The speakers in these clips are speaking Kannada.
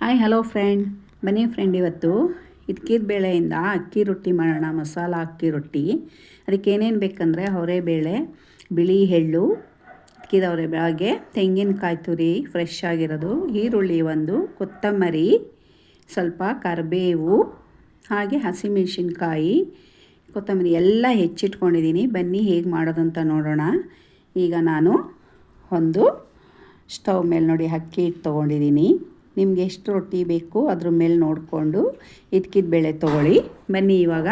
ಹಾಯ್ ಹಲೋ ಫ್ರೆಂಡ್ ಬನ್ನಿ ಫ್ರೆಂಡ್ ಇವತ್ತು. ಇದ್ಕಿದ ಬೇಳೆಯಿಂದ ಅಕ್ಕಿ ರೊಟ್ಟಿ ಮಾಡೋಣ, ಮಸಾಲ ಅಕ್ಕಿ ರೊಟ್ಟಿ. ಅದಕ್ಕೆ ಏನೇನು ಬೇಕಂದರೆ ಬೇಳೆ, ಬಿಳಿ ಎಳ್ಳು ಇದ್ಕಿದವ್ರೆ ಬೆಳಗ್ಗೆ ತೆಂಗಿನಕಾಯಿ ತುರಿ ಫ್ರೆಶ್ ಆಗಿರೋದು, ಈರುಳ್ಳಿ ಒಂದು, ಕೊತ್ತಂಬರಿ, ಸ್ವಲ್ಪ ಕರಿಬೇವು, ಹಾಗೆ ಹಸಿಮೆಣಸಿನ್ಕಾಯಿ, ಕೊತ್ತಂಬರಿ ಎಲ್ಲ ಹೆಚ್ಚಿಟ್ಕೊಂಡಿದ್ದೀನಿ ಬನ್ನಿ ಹೇಗೆ ಮಾಡೋದಂತ ನೋಡೋಣ. ಈಗ ನಾನು ಒಂದು ಸ್ಟವ್ ಮೇಲೆ ನೋಡಿ ಅಕ್ಕಿ ತೊಗೊಂಡಿದ್ದೀನಿ ನಿಮ್ಗೆ ಎಷ್ಟು ರೊಟ್ಟಿ ಬೇಕು ಅದ್ರ ಮೇಲೆ ನೋಡಿಕೊಂಡು ಇದ್ಕಿದ ಬೇಳೆ ತೊಗೊಳ್ಳಿ. ಬನ್ನಿ ಇವಾಗ.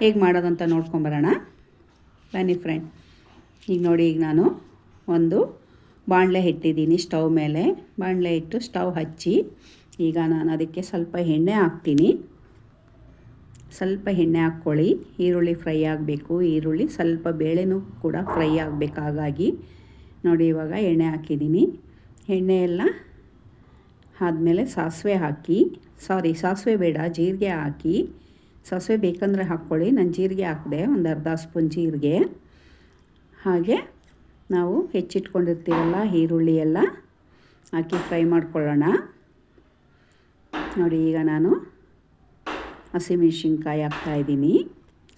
ಹೇಗೆ ಮಾಡೋದಂತ ನೋಡ್ಕೊಂಬರೋಣ ಬನ್ನಿ ಫ್ರೆಂಡ್ ಈಗ ನೋಡಿ, ಈಗ ನಾನು ಒಂದು ಬಾಣಲೆ ಇಟ್ಟಿದ್ದೀನಿ ಸ್ಟವ್ ಮೇಲೆ. ಬಾಣಲೆ ಇಟ್ಟು ಸ್ಟವ್ ಹಚ್ಚಿ ಈಗ ನಾನು ಅದಕ್ಕೆ ಸ್ವಲ್ಪ ಎಣ್ಣೆ ಹಾಕ್ತೀನಿ. ಸ್ವಲ್ಪ ಎಣ್ಣೆ ಹಾಕ್ಕೊಳ್ಳಿ. ಈರುಳ್ಳಿ ಫ್ರೈ ಆಗಬೇಕು. ಈರುಳ್ಳಿ ಸ್ವಲ್ಪ ಬೇಳೆನೂ ಕೂಡ ಫ್ರೈ ಆಗಬೇಕು ಹಾಗಾಗಿ ನೋಡಿ ಇವಾಗ ಎಣ್ಣೆ ಹಾಕಿದ್ದೀನಿ. ಎಣ್ಣೆ ಎಲ್ಲ ಆದಮೇಲೆ ಸಾಸಿವೆ ಹಾಕಿ ಸಾರಿ ಸಾಸಿವೆ ಬೇಡ, ಜೀರಿಗೆ ಹಾಕಿ, ಸಾಸಿವೆ ಬೇಕಂದರೆ ಹಾಕ್ಕೊಳ್ಳಿ, ನಾನು ಜೀರಿಗೆ ಹಾಕಿದೆ, ಒಂದು ಅರ್ಧ ಸ್ಪೂನ್ ಜೀರಿಗೆ. ಹಾಗೆ ನಾವು ಹೆಚ್ಚಿಟ್ಕೊಂಡಿರ್ತೀವಲ್ಲ ಈರುಳ್ಳಿ ಎಲ್ಲ, ಹಾಕಿ ಫ್ರೈ ಮಾಡ್ಕೊಳ್ಳೋಣ. ನೋಡಿ ಈಗ ನಾನು ಹಸಿಮೆಣ್ಸಿನ್ಕಾಯಿ ಹಾಕ್ತಾಯಿದ್ದೀನಿ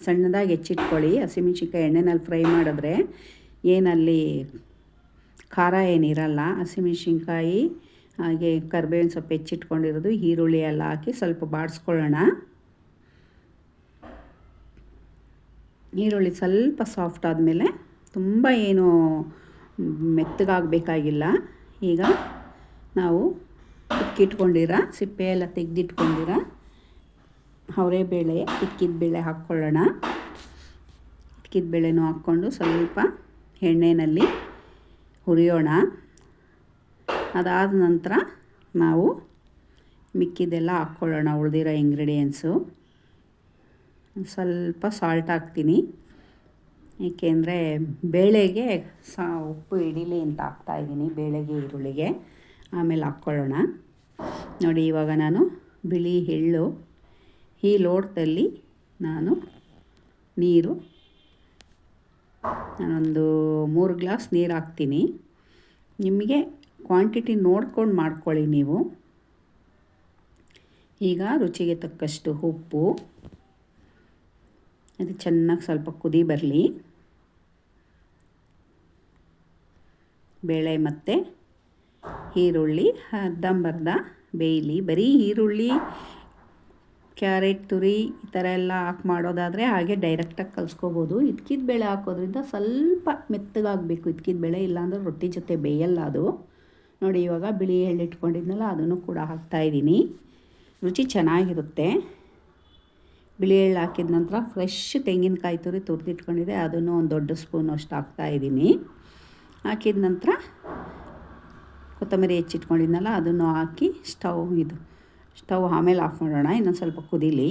ಸಣ್ಣದಾಗಿ ಹೆಚ್ಚಿಟ್ಕೊಳ್ಳಿ ಹಸಿಮೆಣ್ಸಿನ್ಕಾಯಿ ಎಣ್ಣೆನಲ್ಲಿ ಫ್ರೈ ಮಾಡಿದ್ರೆ ಏನಲ್ಲಿ ಖಾರ ಏನಿರಲ್ಲ ಹಸಿಮೆಣ್ಸಿನ್ಕಾಯಿ ಹಾಗೆ ಕರ್ಬೇವಿನ ಸೊಪ್ಪು ಹೆಚ್ಚಿಟ್ಕೊಂಡಿರೋದು, ಈರುಳ್ಳಿ ಎಲ್ಲ ಹಾಕಿ ಸ್ವಲ್ಪ ಬಾಡಿಸ್ಕೊಳ್ಳೋಣ. ಈರುಳ್ಳಿ ಸ್ವಲ್ಪ ಸಾಫ್ಟ್ ಆದಮೇಲೆ ತುಂಬ ಏನು ಮೆತ್ತಗಾಗಬೇಕಾಗಿಲ್ಲ. ಈಗ ನಾವು ಇಕ್ಕಿಟ್ಕೊಂಡಿರ ಸಿಪ್ಪೆ ಎಲ್ಲ ತೆಗೆದಿಟ್ಕೊಂಡಿರ ಅವರೆಬೇಳೆ ಇಕ್ಕಿದ ಬೇಳೆ ಹಾಕ್ಕೊಳ್ಳೋಣ. ಇಕ್ಕಿದ ಬೇಳೆನೂ ಹಾಕ್ಕೊಂಡು ಸ್ವಲ್ಪ ಎಣ್ಣೆಯಲ್ಲಿ ಹುರಿಯೋಣ. ಅದಾದ ನಂತರ ನಾವು ಮಿಕ್ಕಿದೆಲ್ಲ ಹಾಕ್ಕೊಳ್ಳೋಣ, ಉಳಿದಿರೋ ಇಂಗ್ರೀಡಿಯೆಂಟ್ಸು ಸ್ವಲ್ಪ ಸಾಲ್ಟ್ ಹಾಕ್ತೀನಿ. ಏಕೆಂದರೆ ಬೇಳೆಗೆ ಸಾ, ಉಪ್ಪು ಇಡೀಲಿ ಅಂತ ಹಾಕ್ತಾಯಿದ್ದೀನಿ ಬೇಳೆಗೆ, ಈರುಳ್ಳಿಗೆ. ಆಮೇಲೆ ಹಾಕ್ಕೊಳ್ಳೋಣ. ನೋಡಿ, ಇವಾಗ ನಾನು ಬಿಳಿ ಎಳ್ಳು ಈ ಲೋಟದಲ್ಲಿ ನಾನು ನೀರು. ನಾನೊಂದು ಮೂರು ಗ್ಲಾಸ್ ನೀರು ಹಾಕ್ತೀನಿ. ನಿಮಗೆ ಕ್ವಾಂಟಿಟಿ ನೋಡ್ಕೊಂಡು ಮಾಡ್ಕೊಳ್ಳಿ ನೀವು. ಈಗ ರುಚಿಗೆ ತಕ್ಕಷ್ಟು ಉಪ್ಪು. ಅದು ಚೆನ್ನಾಗಿ ಸ್ವಲ್ಪ ಕುದಿ ಬರಲಿ. ಬೇಳೆ ಮತ್ತು ಈರುಳ್ಳಿ, ಅರ್ಧಂಬರ್ಧ, ಬೇಯಲಿ. ಬರೀ ಈರುಳ್ಳಿ, ಕ್ಯಾರೆಟ್, ತುರಿ ಈ ಥರ ಎಲ್ಲ ಹಾಕಿ ಮಾಡೋದಾದರೆ ಹಾಗೆ ಡೈರೆಕ್ಟಾಗಿ ಕಲಿಸ್ಕೋಬೋದು. ಇದ್ಕಿದ ಬೇಳೆ ಹಾಕೋದ್ರಿಂದ ಸ್ವಲ್ಪ ಮೆತ್ತಗಾಗಬೇಕು. ಇದ್ಕಿದ ಬೇಳೆ ಇಲ್ಲಾಂದ್ರೆ ರೊಟ್ಟಿ ಜೊತೆ ಬೇಯಲ್ಲ ಅದು. ನೋಡಿ, ಇವಾಗ ಬಿಳಿ ಎಳ್ಳು ಇಟ್ಕೊಂಡಿದ್ನಲ್ಲ, ಅದನ್ನು ಕೂಡ ಹಾಕ್ತಾಯಿದ್ದೀನಿ ರುಚಿ ಚೆನ್ನಾಗಿರುತ್ತೆ. ಬಿಳಿ ಎಳ್ಳು ಹಾಕಿದ ನಂತರ ಫ್ರೆಶ್ ತೆಂಗಿನಕಾಯಿ ತುರಿ ತುರಿದಿಟ್ಕೊಂಡಿದೆ. ಅದನ್ನು ಒಂದು ದೊಡ್ಡ ಸ್ಪೂನ್ ಅಷ್ಟು ಹಾಕ್ತಾಯಿದ್ದೀನಿ ಹಾಕಿದ ನಂತರ ಕೊತ್ತಂಬರಿ ಹೆಚ್ಚಿಟ್ಕೊಂಡಿದ್ನಲ್ಲ, ಅದನ್ನು ಹಾಕಿ ಸ್ಟವ್ ಇದು, ಸ್ಟವ್ ಆಮೇಲೆ ಆಫ್ ಮಾಡೋಣ, ಇನ್ನೊಂದು ಸ್ವಲ್ಪ ಕುದೀಲಿ.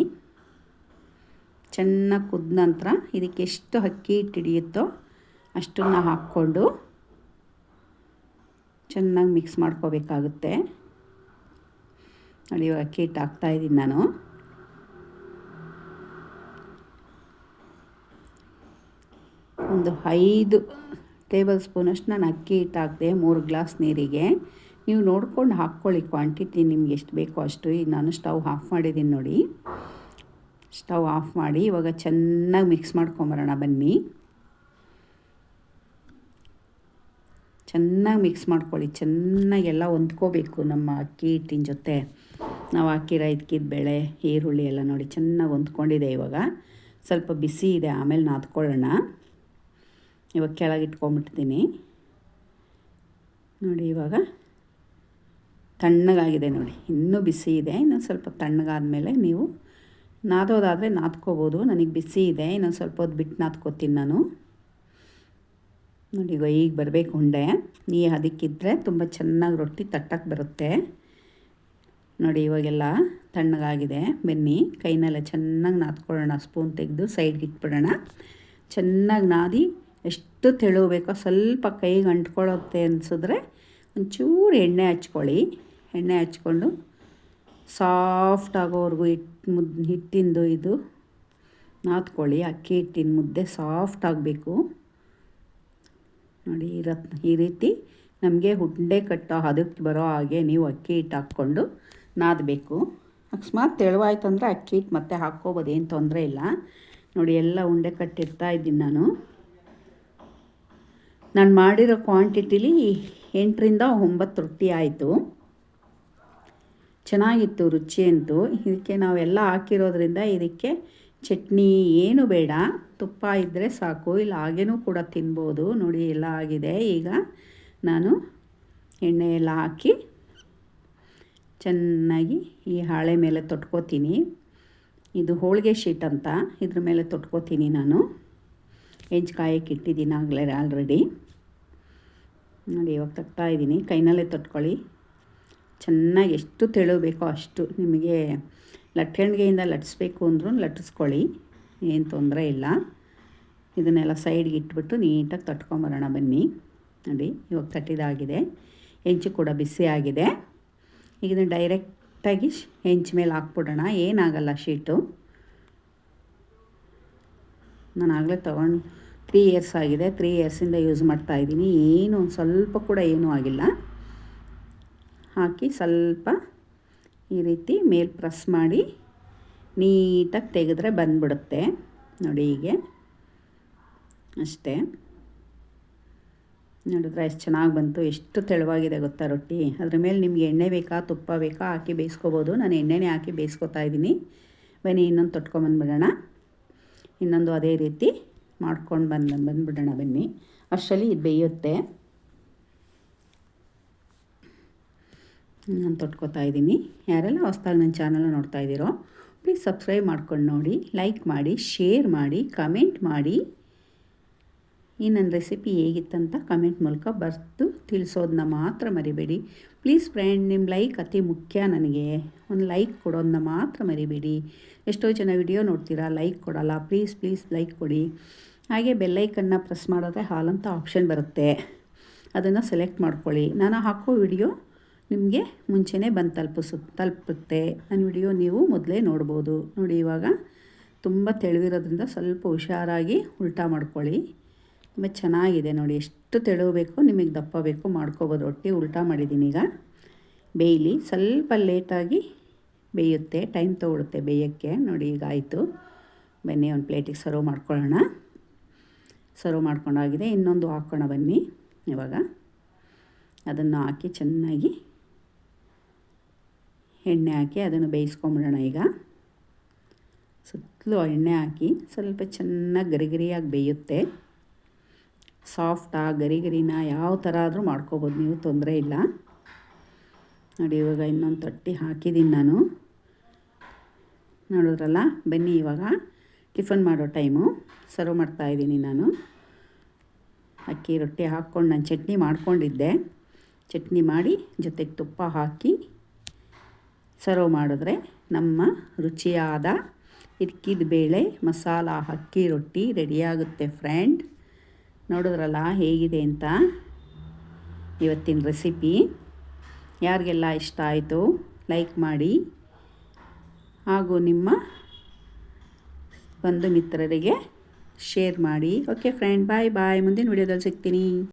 ಚೆನ್ನಾಗಿ ಕುದ ನಂತರ ಇದಕ್ಕೆ ಎಷ್ಟು ಅಕ್ಕಿ ಹಿಟ್ಟು ಹಿಡಿಯುತ್ತೋ ಅಷ್ಟನ್ನು ಹಾಕ್ಕೊಂಡು ಚೆನ್ನಾಗಿ ಮಿಕ್ಸ್ ಮಾಡ್ಕೋಬೇಕಾಗುತ್ತೆ. ನೋಡಿ, ಇವಾಗ ಅಕ್ಕಿ ಹಿಟ್ಟು ಹಾಕ್ತಾಯಿದ್ದೀನಿ ನಾನು. ಒಂದು ಐದು ಟೇಬಲ್ ಸ್ಪೂನಷ್ಟು ನಾನು ಅಕ್ಕಿ ಹಿಟ್ಟು ಹಾಕಿದೆ, ಮೂರು ಗ್ಲಾಸ್ ನೀರಿಗೆ. ನೀವು ನೋಡ್ಕೊಂಡು ಹಾಕ್ಕೊಳ್ಳಿ ಕ್ವಾಂಟಿಟಿ ನಿಮ್ಗೆ ಎಷ್ಟು ಬೇಕೋ ಅಷ್ಟು. ಈಗ ನಾನು ಸ್ಟವ್ ಆಫ್ ಮಾಡಿದ್ದೀನಿ ನೋಡಿ. ಸ್ಟವ್ ಆಫ್ ಮಾಡಿ ಇವಾಗ ಚೆನ್ನಾಗಿ ಮಿಕ್ಸ್ ಮಾಡ್ಕೊಂಬರೋಣ ಬನ್ನಿ. ಚೆನ್ನಾಗಿ ಮಿಕ್ಸ್ ಮಾಡ್ಕೊಳ್ಳಿ ಚೆನ್ನಾಗೆಲ್ಲ ಹೊಂದ್ಕೋಬೇಕು ನಮ್ಮ ಅಕ್ಕಿ ಹಿಟ್ಟಿನ ಜೊತೆ. ನಾವು ಹಾಕಿರೋ ಇದ್ಕಿದ ಬೇಳೆ, ಈರುಳ್ಳಿ ಎಲ್ಲ ನೋಡಿ ಚೆನ್ನಾಗಿ ಹೊಂದ್ಕೊಂಡಿದೆ ಇವಾಗ. ಸ್ವಲ್ಪ ಬಿಸಿ ಇದೆ, ಆಮೇಲೆ ನಾದ್ಕೊಳ್ಳೋಣ. ಇವಾಗ ಕೆಳಗೆ ಇಟ್ಕೊಂಬಿಡ್ತೀನಿ. ನೋಡಿ ಇವಾಗ ತಣ್ಣಗಾಗಿದೆ ನೋಡಿ, ಇನ್ನೂ ಬಿಸಿ ಇದೆ. ಇನ್ನೊಂದು ಸ್ವಲ್ಪ ತಣ್ಣಗಾದ್ಮೇಲೆ ನೀವು ನಾದೋದಾದರೆ ನಾದ್ಕೋಬೋದು. ನನಗೆ ಬಿಸಿ ಇದೆ, ಇನ್ನೊಂದು ಸ್ವಲ್ಪ ಹೊತ್ತು ಬಿಟ್ಟು ನಾದ್ಕೋತೀನಿ ನಾನು. ನೋಡಿ ಈಗ ಈಗ ಬರಬೇಕು ಉಂಡೆ. ನೀ ಅದಕ್ಕಿದ್ರೆ ತುಂಬ ಚೆನ್ನಾಗಿ ರೊಟ್ಟಿ ತಟ್ಟಕ್ಕೆ ಬರುತ್ತೆ. ನೋಡಿ, ಇವಾಗೆಲ್ಲ ತಣ್ಣಗಾಗಿದೆ. ಬೆನ್ನಿ, ಕೈನೆಲ್ಲ ಚೆನ್ನಾಗಿ ನಾದ್ಕೊಳ್ಳೋಣ. ಸ್ಪೂನ್ ತೆಗೆದು ಸೈಡ್ಗೆ ಇಟ್ಬಿಡೋಣ. ಚೆನ್ನಾಗಿ ನಾದಿ ಎಷ್ಟು ತೆಳುಬೇಕೋ, ಸ್ವಲ್ಪ ಕೈಗೆ ಅಂಟ್ಕೊಳ್ಳುತ್ತೆ ಅನಿಸಿದ್ರೆ ಒಂಚೂರು ಎಣ್ಣೆ ಹಚ್ಕೊಳ್ಳಿ. ಎಣ್ಣೆ ಹಚ್ಕೊಂಡು ಸಾಫ್ಟ್ ಆಗೋವರೆಗೂ ಹಿಟ್ಟು ಮುದ್, ಹಿಟ್ಟಿಂದು ಇದು ನಾದ್ಕೊಳ್ಳಿ. ಅಕ್ಕಿ ಹಿಟ್ಟಿನ ಮುದ್ದೆ ಸಾಫ್ಟ್ ಆಗಬೇಕು. ನೋಡಿ ರತ್ನ, ಈ ರೀತಿ ನಮಗೆ ಉಂಡೆ ಕಟ್ಟೋ ಅದಕ್ಕೆ ಬರೋ ಹಾಗೆ ನೀವು ಅಕ್ಕಿ ಹಿಟ್ಟು ಹಾಕ್ಕೊಂಡು ನಾದಬೇಕು. ಅಕಸ್ಮಾತ್ ತೆಳುವಾಯ್ತು ಅಂದರೆ ಅಕ್ಕಿ ಹಿಟ್ಟು ಮತ್ತೆ ಹಾಕ್ಕೋಬೋದು, ಏನು ತೊಂದರೆ ಇಲ್ಲ. ನೋಡಿ, ಎಲ್ಲ ಉಂಡೆ ಕಟ್ಟಿರ್ತಾ ಇದ್ದೀನಿ ನಾನು. ನಾನು ಮಾಡಿರೋ ಕ್ವಾಂಟಿಟಿಲಿ ಎಂಟರಿಂದ ಒಂಬತ್ತು ರೊಟ್ಟಿ ಆಯಿತು. ಚೆನ್ನಾಗಿತ್ತು ರುಚಿ ಅಂತೂ. ಇದಕ್ಕೆ ನಾವೆಲ್ಲ ಹಾಕಿರೋದ್ರಿಂದ ಇದಕ್ಕೆ ಚಟ್ನಿ ಏನು ಬೇಡ, ತುಪ್ಪ ಇದ್ದರೆ ಸಾಕು, ಇಲ್ಲ ಹಾಗೇನೂ ಕೂಡ ತಿನ್ಬೋದು. ನೋಡಿ, ಎಲ್ಲ ಆಗಿದೆ. ಈಗ ನಾನು ಎಣ್ಣೆ ಎಲ್ಲ ಹಾಕಿ ಚೆನ್ನಾಗಿ ಈ ಹಾಳೆ ಮೇಲೆ ತೊಟ್ಕೋತೀನಿ. ಇದು ಹೋಳಿಗೆ ಶೀಟ್ ಅಂತ, ಇದ್ರ ಮೇಲೆ ತೊಟ್ಕೋತೀನಿ ನಾನು. ಹೆಂಚ್ಕಾಯಕ್ಕೆ ಇಟ್ಟಿದ್ದೀನಿ ಆಗಲೇ ಆಲ್ರೆಡಿ ನೋಡಿ, ಇವಾಗ ತಗ್ತಾ ಇದ್ದೀನಿ. ಕೈನಲ್ಲೇ ತೊಟ್ಕೊಳ್ಳಿ. ಚೆನ್ನಾಗಿ ಎಷ್ಟು ತೆಳು ಬೇಕೋ ಅಷ್ಟು ನಿಮಗೆ ಲಟ್ಟಣಿಗೆಯಿಂದ ಲಟ್ಟಿಸ್ಬೇಕು ಅಂದ್ರು ಲಟ್ಟಿಸ್ಕೊಳ್ಳಿ ಏನು ತೊಂದರೆ ಇಲ್ಲ. ಇದನ್ನೆಲ್ಲ ಸೈಡ್ಗೆ ಇಟ್ಬಿಟ್ಟು ನೀಟಾಗಿ ತಟ್ಕೊಂಬರೋಣ ಬನ್ನಿ. ನೋಡಿ, ಇವಾಗ ತಟ್ಟಿದಾಗಿದೆ. ಹೆಂಚು ಕೂಡ ಬಿಸಿ ಆಗಿದೆ. ಈಗ ಇದನ್ನು ಡೈರೆಕ್ಟಾಗಿ ಹೆಂಚು ಮೇಲೆ ಹಾಕ್ಬಿಡೋಣ. ಏನಾಗಲ್ಲ ಶೀಟು. ನಾನು ಆಗಲೇ ತೊಗೊಂಡು ತ್ರೀ ಇಯರ್ಸ್ ಆಗಿದೆ. ತ್ರೀ ಇಯರ್ಸಿಂದ ಯೂಸ್ ಮಾಡ್ತಾ ಇದ್ದೀನಿ. ಏನು ಸ್ವಲ್ಪ ಕೂಡ ಏನೂ ಆಗಿಲ್ಲ. ಹಾಕಿ ಸ್ವಲ್ಪ ಈ ರೀತಿ ಮೇಲೆ ಪ್ರೆಸ್ ಮಾಡಿ ನೀಟಾಗಿ ತೆಗೆದ್ರೆ ಬಂದ್ಬಿಡುತ್ತೆ. ನೋಡಿ ಹೀಗೆ. ಅಷ್ಟೇ. ನೋಡಿದ್ರೆ ಎಷ್ಟು ಚೆನ್ನಾಗಿ ಬಂತು, ಎಷ್ಟು ತೆಳುವಾಗಿದೆ ಗೊತ್ತಾ ರೊಟ್ಟಿ. ಅದ್ರ ಮೇಲೆ ನಿಮಗೆ ಎಣ್ಣೆ ಬೇಕಾ, ತುಪ್ಪ ಬೇಕಾ ಹಾಕಿ ಬೇಯಿಸ್ಕೋಬೋದು. ನಾನು ಎಣ್ಣೆನೇ ಹಾಕಿ ಬೇಯಿಸ್ಕೊತಾ ಇದ್ದೀನಿ. ಬನ್ನಿ, ಇನ್ನೊಂದು ತೊಟ್ಕೊಂಬಂದ್ಬಿಡೋಣ ಇನ್ನೊಂದು ಅದೇ ರೀತಿ ಮಾಡ್ಕೊಂಡು ಬಂದು ಬಂದುಬಿಡೋಣ ಬನ್ನಿ. ಅಷ್ಟರಲ್ಲಿ ಇದು ಬೇಯುತ್ತೆ. ನಾನು ತೊಟ್ಕೋತಾ ಇದ್ದೀನಿ. ಯಾರೆಲ್ಲ ಹೊಸ್ದಾಗಿ ನನ್ನ ಚಾನಲ್ ನೋಡ್ತಾ ಇದ್ದೀರೋ ಪ್ಲೀಸ್ ಸಬ್ಸ್ಕ್ರೈಬ್ ಮಾಡ್ಕೊಂಡು ನೋಡಿ ಲೈಕ್ ಮಾಡಿ ಶೇರ್ ಮಾಡಿ ಕಮೆಂಟ್ ಮಾಡಿ. ಈ ನನ್ನ ರೆಸಿಪಿ ಹೇಗಿತ್ತಂತ ಕಮೆಂಟ್ ಮೂಲಕ ಬರೆದು ತಿಳಿಸೋದನ್ನ ಮಾತ್ರ ಮರಿಬೇಡಿ. ಪ್ಲೀಸ್ ಫ್ರೆಂಡ್ ನಿಮ್ಮ ಲೈಕ್ ಅತಿ ಮುಖ್ಯ ನನಗೆ. ಒಂದು ಲೈಕ್ ಕೊಡೋದನ್ನ ಮಾತ್ರ ಮರಿಬೇಡಿ. ಎಷ್ಟೋ ಜನ ವಿಡಿಯೋ ನೋಡ್ತೀರಾ ಲೈಕ್ ಕೊಡೋಲ್ಲ ಪ್ಲೀಸ್ ಪ್ಲೀಸ್ ಲೈಕ್ ಕೊಡಿ. ಹಾಗೆ ಬೆಲ್ಲೈಕನ್ನು ಪ್ರೆಸ್ ಮಾಡಿದ್ರೆ ಹಾಲಂತ ಆಪ್ಷನ್ ಬರುತ್ತೆ. ಅದನ್ನು ಸೆಲೆಕ್ಟ್ ಮಾಡ್ಕೊಳ್ಳಿ. ನಾನು ಹಾಕೋ ವಿಡಿಯೋ ನಿಮಗೆ ಮುಂಚೆನೇ ಬಂದು ತಲುಪಿಸು, ತಲುಪುತ್ತೆ. ನನ್ನ ವಿಡಿಯೋ ನೀವು ಮೊದಲೇ ನೋಡ್ಬೋದು. ನೋಡಿ ಇವಾಗ ತುಂಬ ತೆಳುವಿರೋದ್ರಿಂದ ಸ್ವಲ್ಪ ಹುಷಾರಾಗಿ ಉಲ್ಟಾ ಮಾಡ್ಕೊಳ್ಳಿ. ತುಂಬ ಚೆನ್ನಾಗಿದೆ ನೋಡಿ, ಎಷ್ಟು ತೆಳುವಬೇಕು ಬೇಕೋ ನಿಮಗೆ ದಪ್ಪ ಬೇಕು ಮಾಡ್ಕೋಬೋದು. ರೊಟ್ಟಿ ಉಲ್ಟಾ ಮಾಡಿದ್ದೀನಿ ಈಗ. ಬೇಯಲಿ, ಸ್ವಲ್ಪ ಲೇಟಾಗಿ ಬೇಯುತ್ತೆ, ಟೈಮ್ ತೊಗೊಳುತ್ತೆ ಬೇಯೋಕ್ಕೆ. ನೋಡಿ ಈಗ ಆಯಿತು. ಬನ್ನಿ, ಒಂದು ಪ್ಲೇಟಿಗೆ ಸರ್ವ್ ಮಾಡ್ಕೊಳ್ಳೋಣ. ಸರ್ವ್ ಮಾಡ್ಕೊಂಡಾಗಿದೆ. ಇನ್ನೊಂದು ಹಾಕ್ಕೋಣ ಬನ್ನಿ ಇವಾಗ. ಅದನ್ನು ಹಾಕಿ ಚೆನ್ನಾಗಿ ಎಣ್ಣೆ ಹಾಕಿ ಅದನ್ನು ಬೇಯಿಸ್ಕೊಂಬಿಡೋಣ ಈಗ. ಸುತ್ತಲೂ ಎಣ್ಣೆ ಹಾಕಿ ಸ್ವಲ್ಪ ಚೆನ್ನಾಗಿ ಗರಿಗರಿಯಾಗಿ ಬೇಯುತ್ತೆ. ಸಾಫ್ಟಾ ಗರಿಗರಿನ ಯಾವ ಥರ ಆದರೂ ಮಾಡ್ಕೋಬೋದು, ನೀವು ತೊಂದರೆ ಇಲ್ಲ. ನೋಡಿ, ಇವಾಗ ಇನ್ನೊಂದು ತೊಟ್ಟಿ ಹಾಕಿದ್ದೀನಿ ನಾನು. ನೋಡಿದ್ರಲ್ಲ, ಬನ್ನಿ ಇವಾಗ. ಟಿಫನ್ ಮಾಡೋ ಟೈಮು. ಸರ್ವ್ ಮಾಡ್ತಾ ಇದ್ದೀನಿ ನಾನು. ಅಕ್ಕಿ ರೊಟ್ಟಿ ಹಾಕ್ಕೊಂಡು ನಾನು ಚಟ್ನಿ ಮಾಡ್ಕೊಂಡಿದ್ದೆ. ಚಟ್ನಿ ಮಾಡಿ ಜೊತೆಗೆ ತುಪ್ಪ ಹಾಕಿ ಸರ್ವ್ ಮಾಡಿದ್ರೆ ನಮ್ಮ ರುಚಿಯಾದ ಇರ್ಕಿದ ಬೇಳೆ, ಮಸಾಲ, ಅಕ್ಕಿ, ರೊಟ್ಟಿ ರೆಡಿಯಾಗುತ್ತೆ ಫ್ರೆಂಡ್ ನೋಡಿದ್ರಲ್ಲ ಹೇಗಿದೆ ಅಂತ? ಇವತ್ತಿನ ರೆಸಿಪಿ ಯಾರಿಗೆಲ್ಲ ಇಷ್ಟ ಆಯಿತು ಲೈಕ್ ಮಾಡಿ. ಹಾಗೂ ನಿಮ್ಮ ಬಂಧು ಮಿತ್ರರಿಗೆ ಶೇರ್ ಮಾಡಿ. ಓಕೆ ಫ್ರೆಂಡ್ ಬಾಯ್ ಬಾಯ್ ಮುಂದಿನ ವಿಡಿಯೋದಲ್ಲಿ ಸಿಗ್ತೀನಿ.